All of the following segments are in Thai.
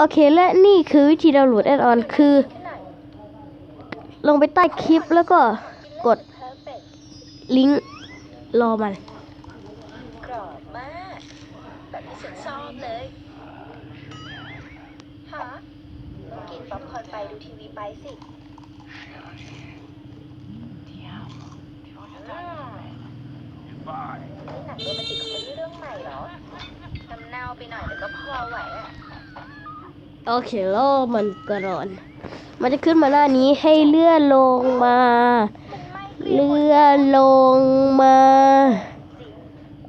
โอเคและนี่คือวิธีดาวน์โหลดแอดออนคือ ลงไปใต้คลิปแล้วก็กดเพอร์เฟกลิงก์รอมันกรอบมากแบบที่ฉันชอบเลยฮะกินป๊อปคอร์นไปดูทีวีไปสิอืมนี่หนังโรแมนติกคอมเมดี้เรื่องใหม่เหรอน้ำเน่าไปหน่อยแต่ก็พอไหวอะ โอเครอมันก่อน มันจะขึ้นมาหน้านี้ให้เลื่อนลงมา เลื่อนลงมา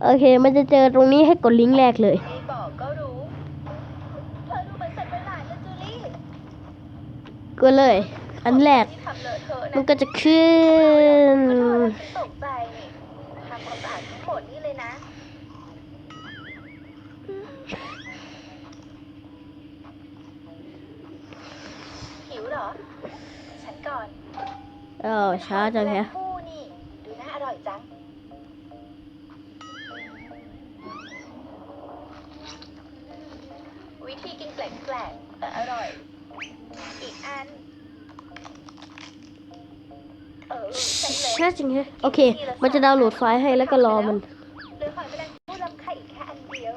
โอเค มันจะเจอตรงนี้ให้กดลิงก์แรกเลยไม่บอกก็รู้เธอดูเหมือนสัตว์ประหลาดเลยก็เลย อันแรกที่เลอะเทอะมันะก็จะขึ้น ก็ดูแล้วฉันตกใจนี่ทำความสะอาดทั้งหมดนี่ เลยนะหิวเหรอ ฉันก่อนเออช้าจังแฮะคู่นี่ ดูน่าอร่อยจัง วิธีกินแปลกๆแต่อร่อย อีกอัน เออใช่เลยช้าจริงแฮะโอเค มันจะดาวน์โหลดไฟล์ให้แล้วก็รอมัน เหลือหอยแมลงภู่ลำไข่อีกแค่อันเดียว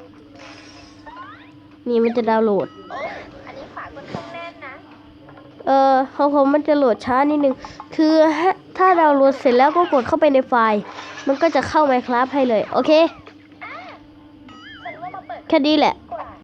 นี่มันจะดาวน์โหลด โอ้ อันนี้ฝาค่อนข้างแน่นนะ เอ่อของผมมันจะโหลดช้านิดนึง คือถ้าถ้าดาวน์โหลดเสร็จแล้วก็กดเข้าไปในไฟล์ มันก็จะเข้า Minecraft ให้เลย โอเคฉันว่ามาเปิดแค่นี้แหละ